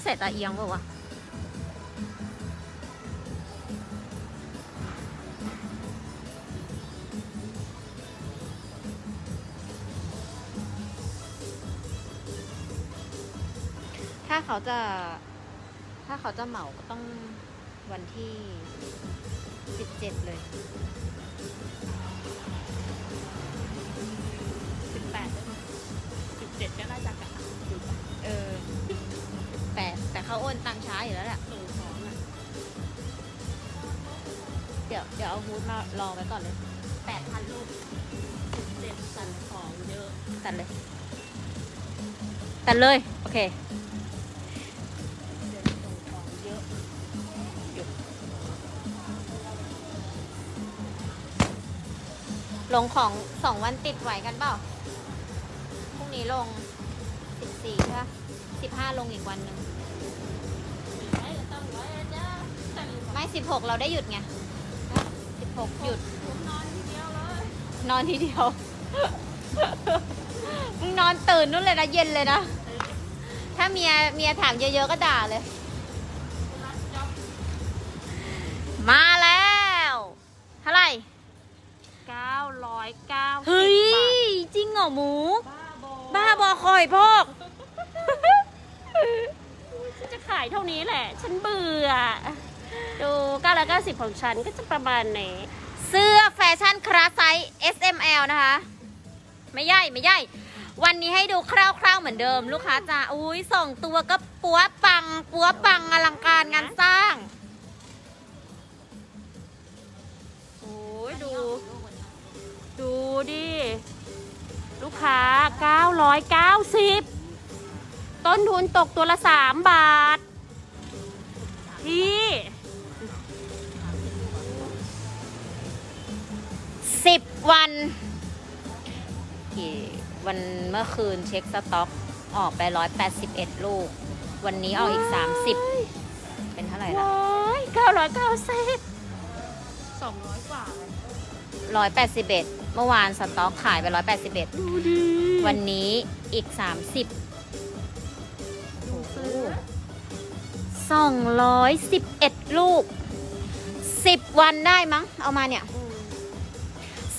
พี่ใส่ตาเอียงเปล่าวะถ้าเขาจะ ถ้าเขาจะเหมาก็ต้องวันที่สิบเจ็ดเลยสิบแปดได้ไหมสิบเจ็ดก็น่าจะกระตังอยู่ปะเออ แต่แต่เขาโอนตังค์ช้าอยู่แล้วแหละส่งของอะเดี๋ยวเดี๋ยวเอาฮูดมารอไว้ก่อนเลยแปดพันลูกสิบเจ็ดส่งของเยอะ ตัดเลย ตัดเลย โอเคเดี๋ยวส่งของเยอะลงของสองวันติดไหวกันเปล่า พรุ่งนี้ลงสิบสี่ใช่ปะสิบห้าลงอีกวันหนึ่ง ไม่สิบหกเราได้หยุดไงสิบหกหยุด ผมนอนทีเดียวเลยนอนทีเดียว มึงนอนตื่นนู่นเลยนะเย็นเลยนะ ถ้าเมียเมียถามเยอะๆก็ด่าเลย รับจ็อบมาแล้ว เท่าไหร่เก้าร้อยเก้าเฮ้สิยบบาทจริงเหรอหมู บ้าบอบ้าบอคอยพอก ฉันจะขายเท่านี้แหละ ฉันเบื่อ ดูเก้าร้อยเก้าสิบของฉันก็จะประมาณนี้ เสื้อแฟชั่นคลาสไซส์ S M L นะคะ ไม่ใหญ่ไม่ใหญ่ วันนี้ให้ดูคร่าวๆเหมือนเดิม ลูกค้าจ้าอุ้ยส่งตัวก็ปัวปัง ปัวปังอลังการงานสร้างโอ้ยดู ดูดิ ลูกค้า 990 ต้นทุนตกตัวละ 3 บาท สิบวันกี่วันเมื่อคืนเช็คสต็อก ออกไปร้อยแปดสิบเอ็ดลูก วันนี้ออกอีกสามสิบเป็นเท่าไหร่ละว้าย990 200กว่าร้อยแปดสิบเอ็ดเมื่อวานสต็อกขายไปร้อยแปดสิบเอ็ดดูดิวันนี้อีกสามสิบซื้อสองร้อยสิบเอ็ดลูกสิบวันได้มั้ง เอามาเนี่ย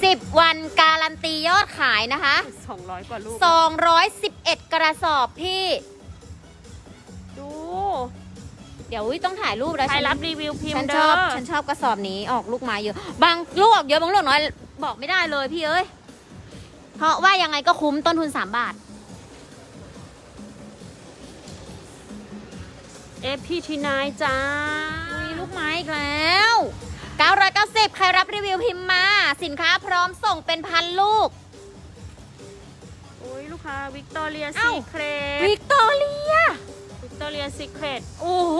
อืมสิบวันการันตียอดขายนะคะ 200 กว่าลูกสองร้อยสิบเอ็ดกระสอบพี่ ดู เดี๋ยวอุ๊ยต้องถ่ายรูปแล้วใครฉันรับรีวิวพิมฉันพ์ชเด้อบอฉันชอบกระสอบนี้ออกลูกไม้เยอะ บางลูกออกเยอะบางลูกน้อย บอกไม่ได้เลยพี่เอ้ย เพราะว่ายังไงก็คุ้มต้นทุน 3 บาท เอพีทีนายจ้า มีลูกไม้อีกแล้ว 990 ใครรับรีวิวพิมพ์มา สินค้าพร้อมส่งเป็นพันลูก โอ้ยลูกค้าวิกตอเรียเอ้าซีเครวิกตอเรีย วิกตอเรียซีเครตโอ้โห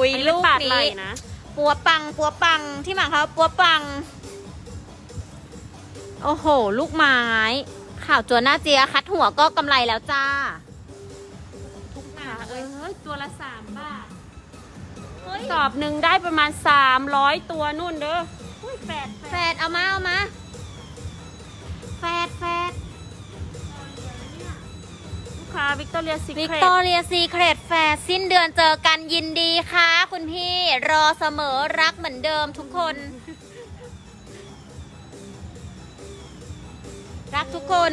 อันนี้ลูกปาดไหลนี้นะ ปัวปัง ปัวปัง ที่หมายเขามปัวปัง โอ้โห ลูกไม้ ข่าวจวนหน้าเจียคัดหัวก็กำไรแล้วจ้า ทุกหน้าเอเอ้ยอตัวละสามบาท เฮ้ยสอบหนึ่งได้ประมาณ 300 ตัวนู่นเด้ออุ้ยแปดแฟดเอามาเอามาแฟดแฟดลูกค้าวิกตอเรียซีวิกเครตตอเรียซีเครตแฟดสิ้นเดือนเจอกันยินดีค่ะ คุณพี่รอเสมอรักเหมือนเดิมทุกคน รักทุกคน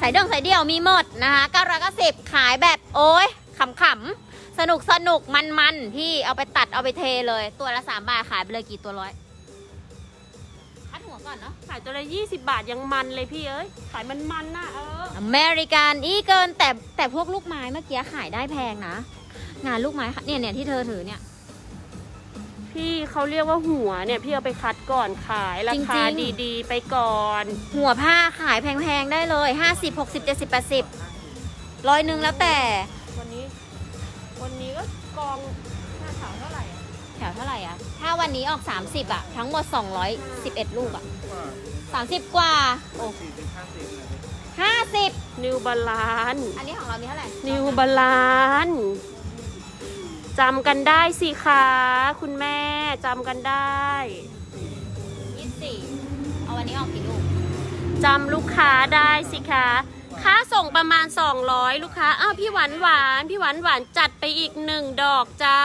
สายเดี่ยวสายเดี่ยวมีหมดนะคะ990ขายแบบโอ้ยขำๆ สนุกสนุกมันมันๆพี่เอาไปตัดเอาไปเทเลย ตัวละ3บาทขายไปเลยกี่ตัวร้อยคัดหัวก่อนเนาะขายตัวละ20บาทยังมันเลยพี่เอ้ย ขายมันมันๆน่ะเออ อเมริกันอีเกินแต่แต่พวกลูกไม้เมื่อกี้ขายได้แพงนะ งานลูกไม้ค่ะเนี่ยเนี่ยที่เธอถือเนี่ย พี่เขาเรียกว่าหัวเนี่ย พี่เอาไปคัดก่อนขายราคาจริงดีๆ ไปก่อน หัวผ้าขายแพงๆได้เลย50 60 70 80ร้อยหนึ่งแล้วแต่วันนี้วันนี้ก็ก องหน้าขาวเท่าไหร่อะแถวเท่าไหร่อะถ้าวันนี้ออก 30อะทั้งหมด 211 ลูกอะ30 กว่า โอ้50 นิวบาลานอันนี้ของเรามีเท่าไหร่นิวบาลานจำกันได้สิคะคุณแม่จำกันได้ 24เอาวันนี้ออกกี่ลูกจำลูกค้าได้สิคะ ค่าส่งประมาณ 200 ลูกค้า อ้าวพี่หวานหวานพี่หวานหวานจัดไปอีกหนึ่งดอกจ้า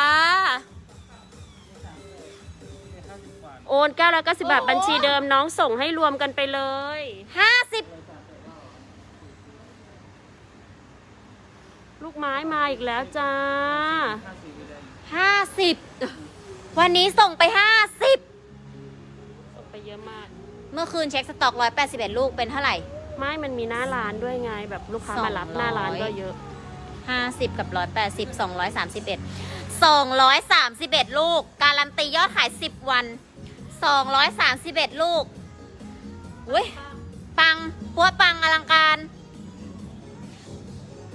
โอน990บาทบัญชีเดิมน้องส่งให้รวมกันไปเลย ห้าสิบลูกไม้มาอีกแล้วจ้า ห้าสิบวันนี้ส่งไปห้าสิบส่งไปเยอะมาก เมื่อคืนเช็คสต็อกร้อยแปดสิบเอ็ดลูกเป็นเท่าไหร่ ไม่มันมีหน้าร้านด้วยไง แบบลูกค้ามารับ200หน้าร้านก็เยอะ ห้าสิบกับร้อยแปดสิบสองร้อยสามสิบเอ็ดสองร้อยสามสิบเอ็ดลูก การันตียอดขายสิบวันสองร้อยสามสิบเอ็ดลูกอุ้ยปังปัวปังอลังการ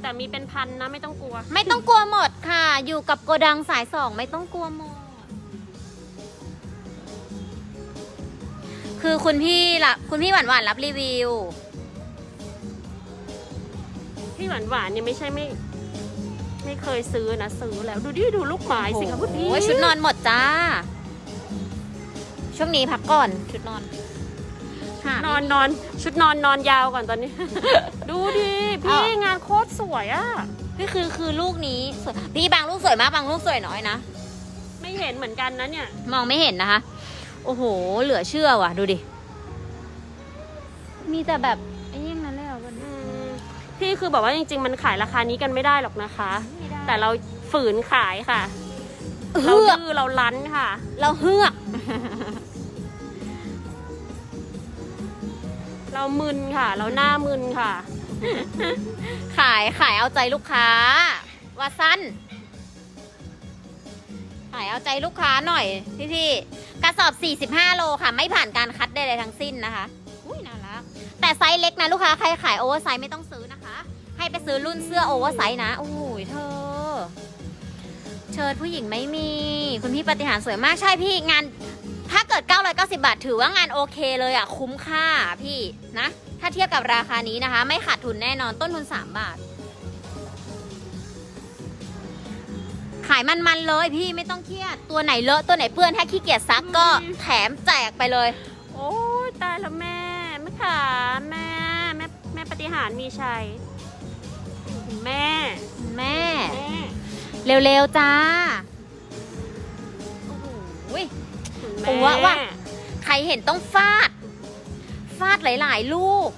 แต่มีเป็นพันนะไม่ต้องกลัว ไม่ต้องกลัวหมดค่ะ อยู่กับโกดังสายสองไม่ต้องกลัวหมด คือคุณพี่ละคุณพี่หวานหวานๆรับรีวิว พี่หวานหวานๆเนี่ยไม่ใช่ไม่ ไม่เคยซื้อนะซื้อแล้วดูดิดูลูกไม้สิคะคุณพี่โอ้ยชุดนอนหมดจ้า ช่วงนี้พักก่อน ชุดนอนหานอนนอนชุดนอนนอนยาวก่อนตอนนี้ ดูดิพี่งานโคตรสวยอะพี่คือคือลูกนี้สวยพี่บางลูกสวยมากบางลูกสวยน้อยนะ ไม่เห็นเหมือนกันนะเนี่ย มองไม่เห็นนะคะ โอ้โห เหลือเชื่อว่ะ ดูดิ มีแต่แบบ พี่คือบอกว่าจริง ๆ มันขายราคานี้กันไม่ได้หรอกนะคะ แต่เราฝืนขายค่ะ เราเฮือกดื้อเราลั้นค่ะ เราเฮือกเรามึนค่ะ เราหน้ามึนค่ะ ขายขายเอาใจลูกค้า ว่าสั้น ขายเอาใจลูกค้าหน่อยพี่พี่ๆกระสอบ 45 โลค่ะ ไม่ผ่านการคัดใดๆทั้งสิ้นนะคะ อุ้ยน่ารัก แต่ไซส์เล็กนะลูกค้าใครขายโอเวอร์ไซส์ไม่ต้องซื้อนะคะ ให้ไปซื้อรุ่นเสื้อโอเวอร์ไซส์นะ โอ้โหเธอ เชิญผู้หญิงไม่มี คุณพี่ปฏิหารสวยมากใช่พี่งาน ถ้าเกิด 990 บาท ถือว่างานโอเคเลยอะคุ้มค่าพี่นะ ถ้าเทียบกับราคานี้นะคะ ไม่ขาดทุนแน่นอนต้นทุน 3 บาท ขายมันๆเลยพี่ไม่ต้องเครียด ตัวไหนเลอะตัวไหนเปื้อน ถ้าขี้เกียจซักก็แถมแจกไปเลย โอ้ยตายแล้วแม่แม่ขาแม่แม่แม่ปฏิหารมีชัย แม่ แม่ แม่ เร็วๆจ้าโอ้โหคุณตัแม่วว่ะใครเห็นต้องฟาด ฟาดหลายๆ ลูก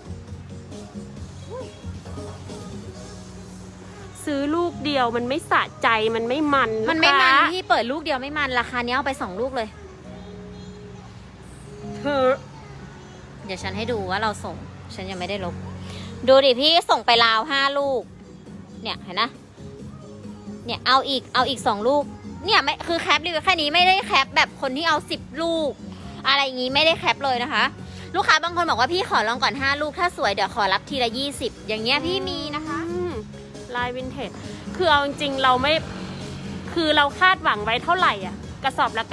ซื้อลูกเดียวมันไม่สะใจมันไม่มันมันไม่มันลูกค้าพี่เปิดลูกเดียวไม่มัน ราคานี้เอาไปสองลูกเลย เธอเดี๋ยวฉันให้ดูว่าเราส่ง ฉันยังไม่ได้ลบ ดูดิพี่ส่งไปลาวห้าลูก เนี่ยเห็นนะเนี่ยเอาอีกเอาอีกสองลูก เนี่ยไม่คือแคปรีวิวแค่นี้ไม่ได้แคปแบบคนที่เอาสิบลูก อะไรอย่างงี้ไม่ได้แคปเลยนะคะ ลูกค้าบางคนบอกว่าพี่ขอลองก่อนห้าลูกถ้าสวยเดี๋ยวขอรับทีละยี่สิบอย่างเงี้ยพี่มีนะคะอืมลายวินเทจคือเอาจริงๆเราไม่ คือเราคาดหวังไว้เท่าไหร่อะ กระสอบละ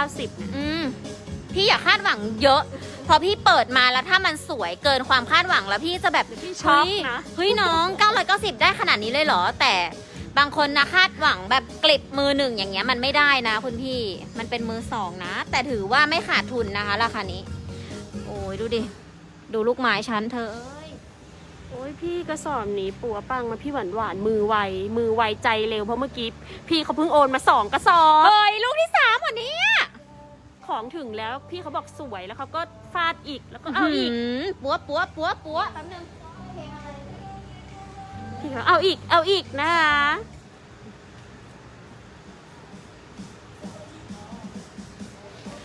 990อืมพี่อย่าคาดหวังเยอะ พอพี่เปิดมาแล้วถ้ามันสวยเกินความคาดหวังแล้วพี่จะแบบพี่ช็อกเฮ้ยนะ เฮ้ยน้อง 990 ได้ขนาดนี้เลยเหรอ แต่บางคนนะคาดหวังแบบกลิบมือหนึ่งอย่างเงี้ยมันไม่ได้นะคุณพี่มันเป็นมือสองนะ แต่ถือว่าไม่ขาดทุนนะคะราคานี้ โอ้ยดูดิ ดูลูกไม้ชั้นเธอเอ้ยโอ้ยพี่กระสอบนี้ปัวปังมาพี่หวานหวานๆมือไวมือไวใจเร็วเพราะเมื่อกี้พี่เขาเพิ่งโอนมาสองกระสอบเฮ้ยลูกที่สามวันนี้ ของถึงแล้วพี่เขาบอกสวยแล้วเขาก็ฟาดอีกแล้วก็เอาอีกปัวปัวปัวปัวแป๊บนึงพี่เขาเอาอีกเอาอีกนะคะ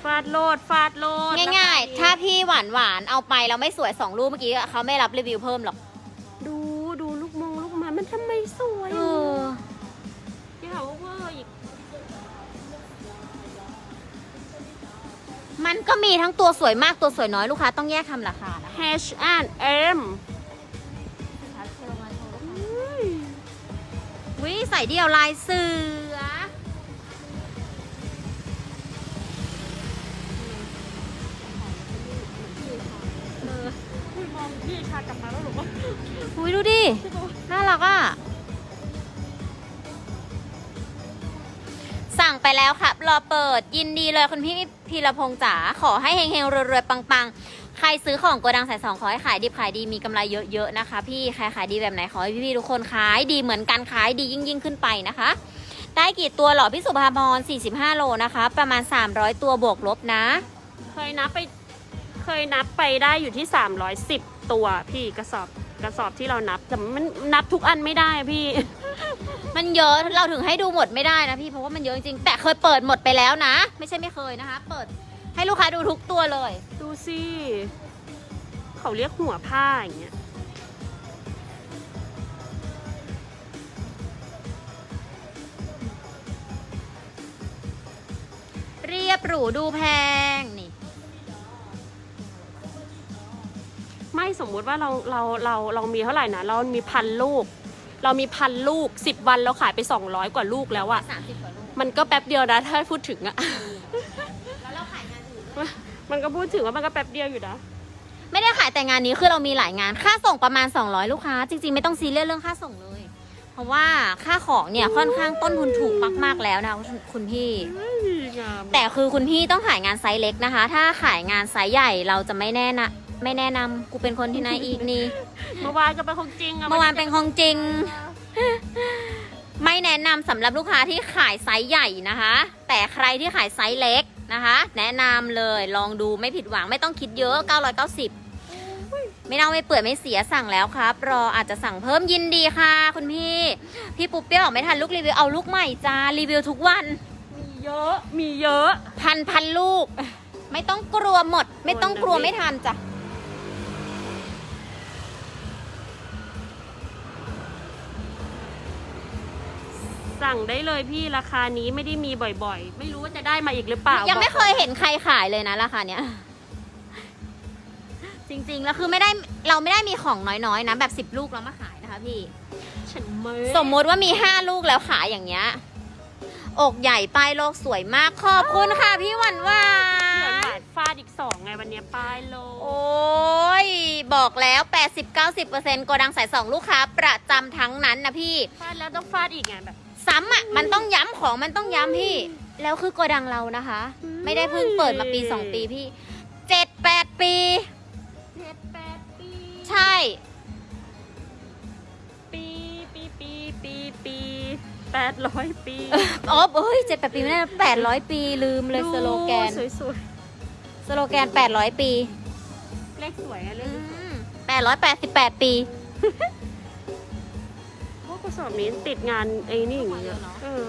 ฟาดโลดฟาดโลดง่ายแล้วก็ๆถ้าพี่หวานหวานๆเอาไปแล้วไม่สวยสองลูกเมื่อกี้เขาไม่รับรีวิวเพิ่มหรอก มันก็มีทั้งตัวสวยมากตัวสวยน้อยลูกค้าต้องแยกทำราคานะ H&M วิใส่เดี่ยวลายเสือมองพี่ชากลับมาแล้วหรือว่าอุ้ยดูดิ น่ารักอะ แล้วครับรอเปิดยินดีเลยคุณพี่พีรพงษ์จ๋าขอให้เฮงๆรวยๆปังๆ ใครซื้อของโกดังสายสองขอให้ขายดีขายดีมีกำไรเยอะๆนะคะ พี่ใครขายดีแบบไหนขอให้พี่ๆทุกคนขายดีเหมือนกันขายดียิ่งๆขึ้นไปนะคะได้กี่ตัวหรอพี่สุภาพร45 โลนะคะ ประมาณ 300 ตัวบวกลบนะ เคยนับไปเคยนับไปได้อยู่ที่ 310 ตัวพี่กระสอบกระสอบที่เรานับแต่มันนับทุกอันไม่ได้พี่ มันเยอะเราถึงให้ดูหมดไม่ได้นะพี่เพราะว่ามันเยอะจริงๆแต่เคยเปิดหมดไปแล้วนะ ไม่ใช่ไม่เคยนะคะ เปิดให้ลูกค้าดูทุกตัวเลย ดูสิเขาเรียกหัวผ้าอย่างเงี้ยเรียบหรูดูแพงนี่ ไม่สมมุติว่าเราเราเราเรามีเท่าไหร่นะเรามีพันลูก เรามีพันลูก 10 วันเราขายไป 200 กว่าลูกแล้วอะ30กว่าลูกมันก็แป๊บเดียวนะ ถ้าพูดถึงอะ แล้วเราขายงานอื่นด้วยมันก็พูดถึงว่ามันก็แป๊บเดียวอยู่นะ ไม่ได้ขายแต่งานนี้คือเรามีหลายงาน ค่าส่งประมาณ 200 ลูกค้า จริงๆ ไม่ต้องซีเรียสเรื่องค่าส่งเลย เพราะว่าค่าของเนี่ยค่อนข้างต้นทุนถูกมากๆแล้วนะคุณคุณพี่งามแต่คือคุณพี่ต้องขายงานไซส์เล็กนะคะ ถ้าขายงานไซส์ใหญ่เราจะไม่แน่นะ ไม่แนะนำกูเป็นคนที่ไหนอีกนี่ เมื่อวานก็เป็นของจริงอะเมื่อวานเป็นของจริง ไม่แนะนำสำหรับลูกค้าที่ขายไซส์ใหญ่นะคะ แต่ใครที่ขายไซส์เล็กนะคะ แนะนำเลยลองดูไม่ผิดหวังไม่ต้องคิดเยอะ 990 ไม่เน่าไม่เปื่อยไม่เสียสั่งแล้วครับ รออาจจะสั่งเพิ่มยินดีค่ะ คุณพี่ พี่ปุ๊บเปี้ยวออกไม่ทันลูกรีวิวเอาลูกใหม่จ้ารีวิวทุกวัน มีเยอะ มีเยอะ พันพันลูก ไม่ต้องกลัวหมด ไม่ต้องกลัวไม่ทันจ้ะ สั่งได้เลยพี่ราคานี้ไม่ได้มีบ่อยๆ ไม่รู้ว่าจะได้มาอีกหรือเปล่ายังไม่บอกเคยเห็นใครขายเลยนะราคาเนี้ย จริงๆ แล้วคือไม่ได้เราไม่ได้มีของน้อยๆนะแบบสิบลูกเรามาขายนะคะพี่ ฉันไม่สมมุติว่ามีห้าลูกแล้วขายอย่างเงี้ยอกใหญ่ป้ายโลกสวยมากขอบคุณค่ะพี่หวันหวาเหมือนนบาทฟาดอีกสองไงวันเนี้ยป้ายโลโอ้ย บอกแล้ว 80-90%โกดังสายสองลูกค้าประจำทั้งนั้นนะพี่ ฟาดแล้วต้องฟาดอีกไงแบบ ซ้ำอะมันต้องย้ำของมันต้องย้ำพี่ แล้วคือโกดังเรานะคะอืมไม่ได้เพิ่งเปิดมาปีสองปีพี่เจ็ดแปดปี เจ็ดแปดปี ใช่ ปีปีปีปีปีแปดร้อยปีอ๋อเฮ้ยเจ็ดแปดปีไม่ได้แปดร้อยปีลืมเลยสโลแกนดูสวยสโลแกนแปดร้อยปี ๆเลขสวยอะเลขสวย แปดร้อยแปดสิบแปดปีพวกกระ สอบนี้ติดงานไอ้นี่อย่างเงี้ยเออ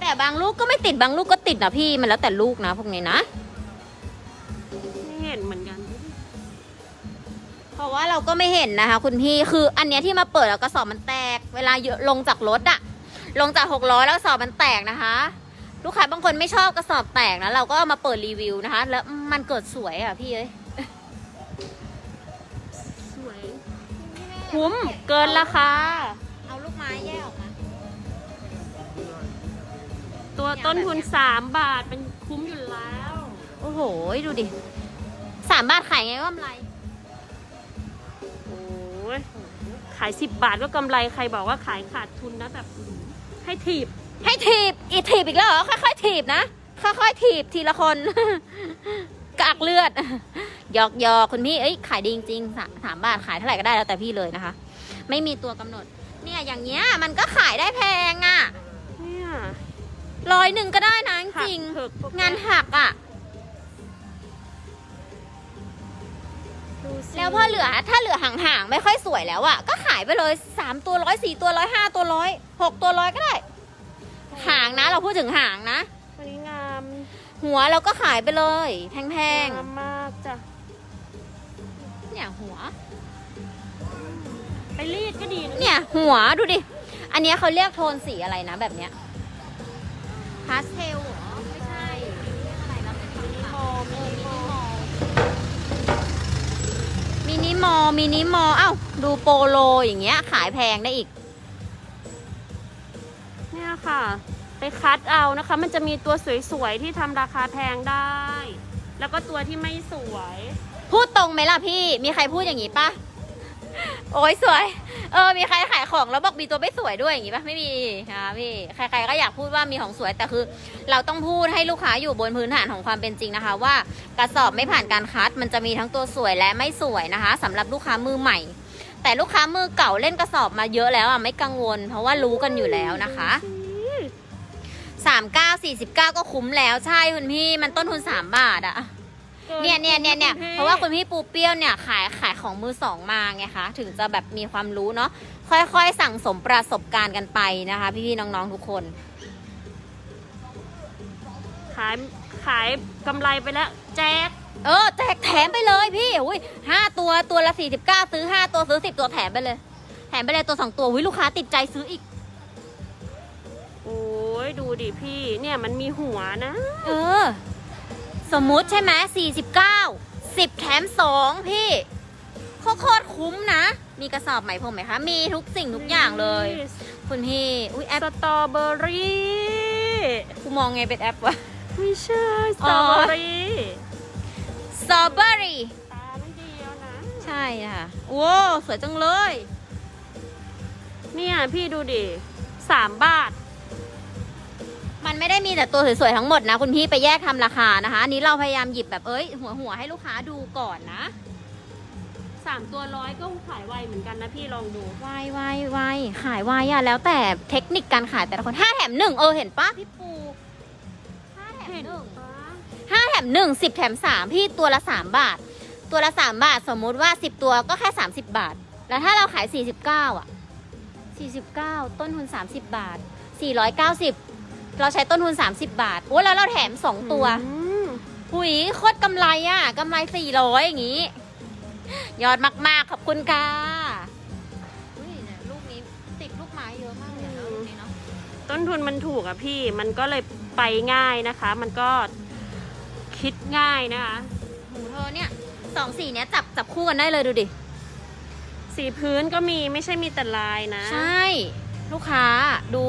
แต่บางลูกก็ไม่ติดบางลูกก็ติดนะพี่มันแล้วแต่ลูกนะพวกนี้นะ ไม่เห็นเหมือนกัน เพราะว่าเราก็ไม่เห็นนะคะ คุณพี่คืออันเนี้ยที่มาเปิดแล้วกระสอบมันแตก เวลาเยอะลงจากรถอะลงจากหกล้อแล้วกระสอบมันแตกนะคะ ลูกค้าบางคนไม่ชอบกระสอบแตกนะเราก็เอามาเปิดรีวิวนะคะ แล้วมันเกิดสวยอะพี่เอ้ยสวยคุ้มเกินราคาเอาลูกไม้ แยกออกมาตัวต้นทุนสามบาทเป็นคุ้มอยู่แล้ว โอ้โห ดูดิสามบาทขายไงก็กำไร โอ้ยขายสิบบาทก็กำไรใครบอกว่าขายขาดทุนนะแบบอื้อหือให้ถีบ ให้ถีบ อีกถีบอีกแล้วเหรอ ค่อยๆถีบนะ ค่อยๆถีบทีละคน กากเลือดหยอกหยอกคุณพี่ เอ้ย ขายดีจริงๆสาสามบาทขายเท่าไหร่ก็ได้แล้วแต่พี่เลยนะคะ ไม่มีตัวกำหนด เนี่ยอย่างเงี้ยมันก็ขายได้แพงอะ่ะเนี่ยร้อยหนึ่งก็ได้นะจหักริงเถิกพวกๆงานหักอะ่ะ ดูสิแล้วพอเหลือถ้าเหลือห่างๆไม่ค่อยสวยแล้วอะ่ะ ก็ขายไปเลยสามตัวร้อยสี่ตัวร้อยห้าตัวร้อยหกตัวร้อยก็ได้ หางนะ เราพูดถึงหางนะ วันนี้งามหัวเราก็ขายไปเลย แพงงามมากจ้ะๆเนี่ยหัวไป รีดก็ดีนะเนี่ยหัวดูดิ อันเนี้ยเขาเรียกโทนสีอะไรนะแบบเนี้ยพาสเทลเหรอ ไม่ใช่เรียกอะไรนะเป็นฝั่งมินิๆมอลเอมิอนิมิมอลนิมอลมินิมอลมินิมอลเอ้าดูโปโลอย่างเงี้ย ขายแพงได้อีก เนี่ยค่ะ ไปคัดเอานะคะ มันจะมีตัวสวยๆที่ทำราคาแพงได้ แล้วก็ตัวที่ไม่สวย พูดตรงไหมล่ะพี่ มีใครพูดอย่างงี้ปะ โอ้ยสวย เออ มีใครขายของแล้วบอกมีตัวไม่สวยด้วยอย่างงี้ปะไม่มีนะคะพี่ใครๆก็อยากพูดว่ามีของสวยแต่คือ เราต้องพูดให้ลูกค้าอยู่บนพื้นฐานของความเป็นจริงนะคะ ว่ากระสอบไม่ผ่านการคัด มันจะมีทั้งตัวสวยและไม่สวยนะคะสำหรับลูกค้ามือใหม่ แต่ลูกค้ามือเก่าเล่นกระสอบมาเยอะแล้วอะไม่กังวล เพราะว่ารู้กันอยู่แล้วนะคะ39 49ก็คุ้มแล้วใช่คุณพี่มันต้นทุน3บาทอะ เนี่ยเนี่ยเนี่ยเนี่ยเพราะว่าคุณพี่ปูเปี้ยวเนี่ยขายขายของมือสองมาไงคะถึงจะแบบมีความรู้เนาะค่อยๆ สั่งสมประสบการณ์กันไปนะคะ พี่ๆน้องๆทุกคน ขายขายกำไรไปแล้ว แจกเออแจกแถมไปเลยพี่อุ้ยห้าตัวตัวละ49ซื้อ5ตัวซื้อ10ตัวแถมไปเลย แถมไปเลยตัว2ตัวอุ้ยลูกค้าติดใจซื้ออีก โอ้ยดูดิพี่ เนี่ยมันมีหัวนะ เออ สมมุติใช่ไหม49 10แถม2พี่โคตรๆคุ้มนะ มีกระสอบไหมพรมไหมคะ มีทุกสิ่งทุกอย่างเลย คุณพี่ อุ้ยแอปสตรอเบอรี่กูมองไงเป็นแอปวะไม่ใช่สอ๋ตรออเบอรี่สตรอเบอรี่ตาไม่ดีแล้วนะ ใช่ค่ะโว้สวยจังเลย เนี่ยพี่ดูดิสามบาท มันไม่ได้มีแต่ตัวสวยๆทั้งหมดนะ คุณพี่ไปแยกทำราคานะคะอันนี้เราพยายามหยิบแบบเอ้ยหัวหัวๆให้ลูกค้าดูก่อนนะสามตัวร้อยก็ขายไวเหมือนกันนะพี่ลองดูวายวายวายขายวายอะแล้วแต่เทคนิคการขายแต่ละคนห้าแถมหนึ่งเออเห็นปะพี่ปูห้าแถมเห็นหนึ่งปะห้าแถมหนึ่งสิบแถมสามพี่ตัวละสามบาท ตัวละสามบาทสมมุติว่าสิบตัวก็แค่สามสิบบาท แล้วถ้าเราขายสี่สิบเก้าอะสี่สิบเก้าต้นทุนสามสิบบาทสี่ร้อยเก้าสิบ เราใช้ต้นทุนสามสิบบาท โอ้แล้วเราแถมสองตัวอืมหุยโคตรกำไรอะกำไรสี่ร้อยอย่างงี้ ยอดมาก ๆ ขอบคุณค่ะอุ้ยเนี่ยลูกนี้ติดลูกไม้เยอะมากเลยนะลูกนี้เนาะต้นทุนมันถูกอะพี่ มันก็เลยไปง่ายนะคะ มันก็คิดง่ายนะคะหูเธอเนี่ยสองสีเนี้ยจับจับคู่กันได้เลยดูดิ สีพื้นก็มีไม่ใช่มีแต่ลายนะ ใช่ ลูกค้าดู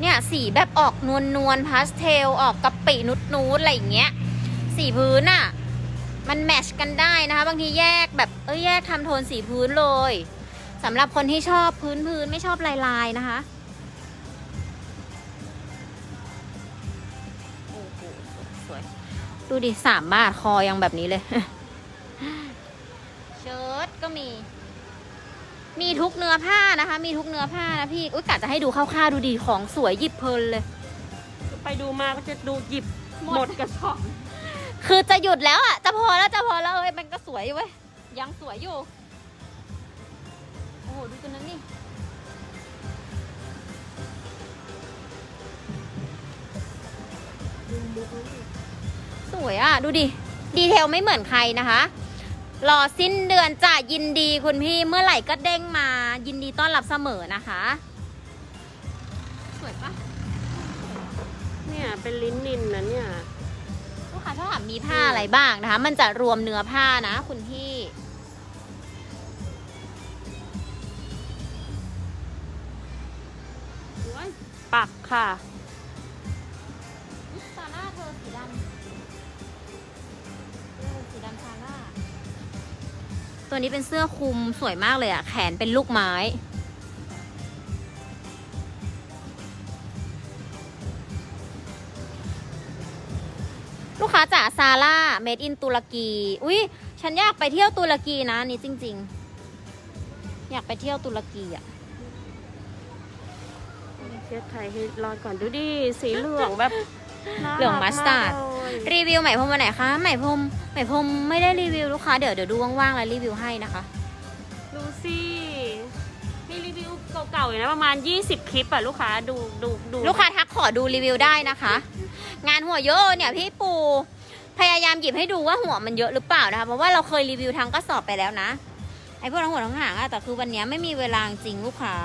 เนี่ยสีแบบออกนวลนวลพาสเทลออกกะปินุดนูดอะไรอย่างเงี้ย สีพื้นอะ่ะ มันแมชกันได้นะคะ บางทีแยกแบบเอ้ยแยกทำโทนสีพื้นเลยสำหรับคนที่ชอบพื้นพื้นไม่ชอบลายลายๆนะคะโอ้โหสวย ดูดิสามบาทคอยังแบบนี้เลย เชิ้ตก็มี มีทุกเนื้อผ้านะคะ มีทุกเนื้อผ้านะพี่ อุ้ยกะจะให้ดูคร่าวๆดูดีของสวยหยิบเพลินเลย ไปดูมาก็จะดูหยิบหมดกระสอบคือจะหยุดแล้วอะ จะพอแล้วจะพอแล้วเอ้ยมันก็สวยอยู่เว้ย ยังสวยอยู่ โอ้โห ดูตัวนั้นนี่สวยอะ ดูดิ ดีเทลไม่เหมือนใครนะคะ รอสิ้นเดือนจะยินดีคุณพี่เมื่อไหร่ก็เด้งมา ยินดีต้อนรับเสมอนะคะ สวยปะเนี่ยเป็นลิ้นนินนะเนี่ยลูกค้าชอบถามมีผ้าอะไรบ้างนะคะ มันจะรวมเนื้อผ้านะคุณพี่ ปักค่ะ ตัวนี้เป็นเสื้อคลุมสวยมากเลยอะแขนเป็นลูกไม้ ลูกค้าจ๋าซาร่าเมดอินตุรกี อุ้ยฉันอยากไปเที่ยวตุรกีนะนี่จริง ๆ อยากไปเที่ยวตุรกีอะเช็ดไทยให้รอดก่อนดูดิสีเหลืองแบบ เหลืองมัสตาร์ดกเลยรีวิวไหมพรมวันไหนคะไหมพรมไหมพรมไม่ได้รีวิวลูกค้าเดี๋ยวเดี๋ยวดูว่างๆแล้วรีวิวให้นะคะ ดูสิมีรีวิวเก่าๆอยู่นะประมาณ 20 คลิปอะลูกค้าดูดูดูลูกค้าทักขอดูรีวิวได้นะคะ งานหัวเยอะเนี่ยพี่ปูพยายามหยิบให้ดูว่าหัวมันเยอะหรือเปล่านะคะเพราะว่าเราเคยรีวิวทางกระสอบไปแล้วนะไอ้พวกทั้งหัวทั้งหางอะแต่คือวันนี้ไม่มีเวลาจริงลูกค้า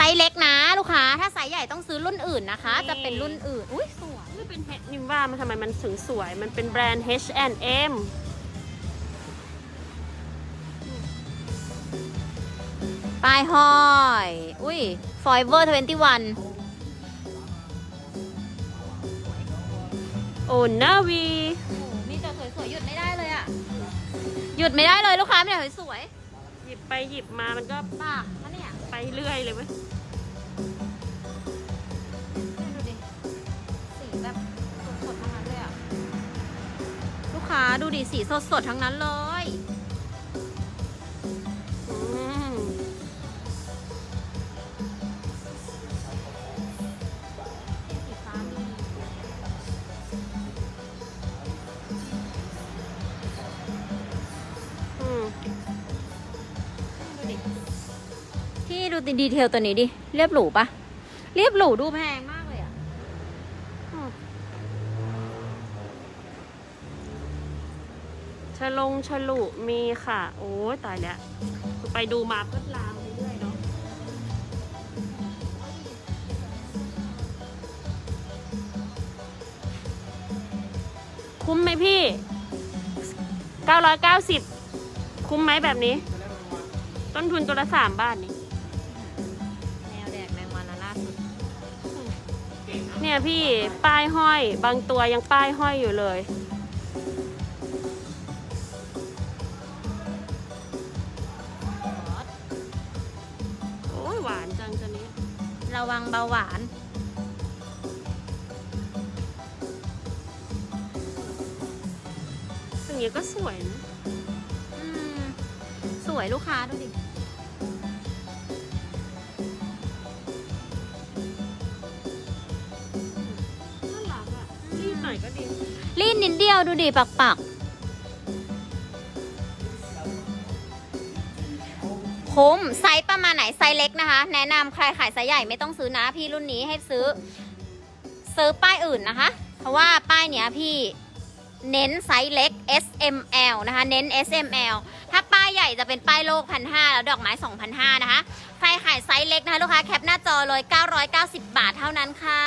ไซส์เล็กนะลูกค้า ถ้าไซส์ใหญ่ต้องซื้อรุ่นอื่นนะคะ จะเป็นรุ่นอื่น อุ้ยสวย นี่เป็นเฮดนิมว่ามันทำไมมันถึงสวย มันเป็นแบรนด์ H&M ป้ายห้อย อุ้ย Forever 21โอนาวีโอ้โหมีแต่สวยๆหยุดไม่ได้เลยอะหยุดไม่ได้เลยลูกค้าไม่ได้สวยหยิบไปหยิบมามันก็ๆปากนะเนี่ย ไปเรื่อยเลยเว้ย ดูดิสีสดๆทั้งนั้นเลยอืมสีฟ้ามีอืมดูดิพี่ดูดีเทลตัวนี้ดิ เรียบหรูปะ เรียบหรูดูแพง ลยอะฉลงฉลุมีค่ะ โอ้ยตายแล้วไปดูมาก็ลามไปเรื่อยเนาะคุ้มไหมพี่ 990 คุ้มไหมแบบนี้ ต้นทุนตัวละสามบาทนี่แนวแดกแมงวันละล่าสุด เนี่ยพี่ป้ายห้อย บางตัวยังป้ายห้อยอยู่เลย หวาน อย่างนี้ก็สวยนะสวยลูกค้าดูดิน่ารักอะรีดหน่อยก็ดี รีดนิดเดียวดูดิปักปักคุ้มไซส์ ประมาณไหนไซส์เล็กนะคะ แนะนำใครขายไซส์ใหญ่ไม่ต้องซื้อนะพี่รุ่นนี้ให้ซื้อ ซื้อป้ายอื่นนะคะ เพราะว่าป้ายเนี้ยพี่เน้นไซส์เล็ก S M L นะคะ เน้น S M L ถ้าป้ายใหญ่จะเป็นป้ายโลกพันห้าแล้วดอกไม้สองพันห้านะคะ ใครขายไซส์เล็กนะคะลูกค้าแคปหน้าจอเลย990 บาทเท่านั้นค่ะ